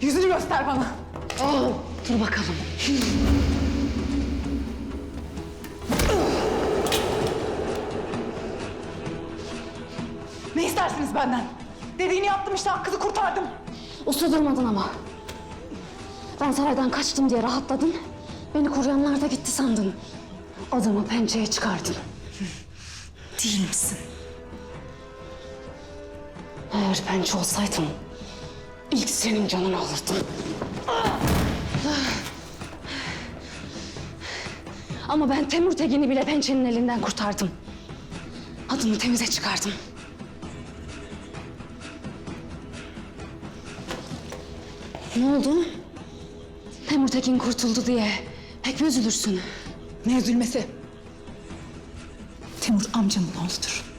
Yüzünü göster bana. Dur bakalım. Ne istersiniz benden? Dediğini yaptım işte kızı kurtardım. Uslu durmadın ama. Ben saraydan kaçtım diye rahatladın. Beni koruyanlar da gitti sandın. Adamı pençeye çıkardın. Değil misin? Eğer pençe olsaydın ilk senin canını alırdım. Ama ben Temur Tegin'i bile pençenin elinden kurtardım. Adını temize çıkardım. Ne oldu? Temur Tekin kurtuldu diye pek mi üzülürsün? Ne üzülmesi? Timur amcamın oğludur.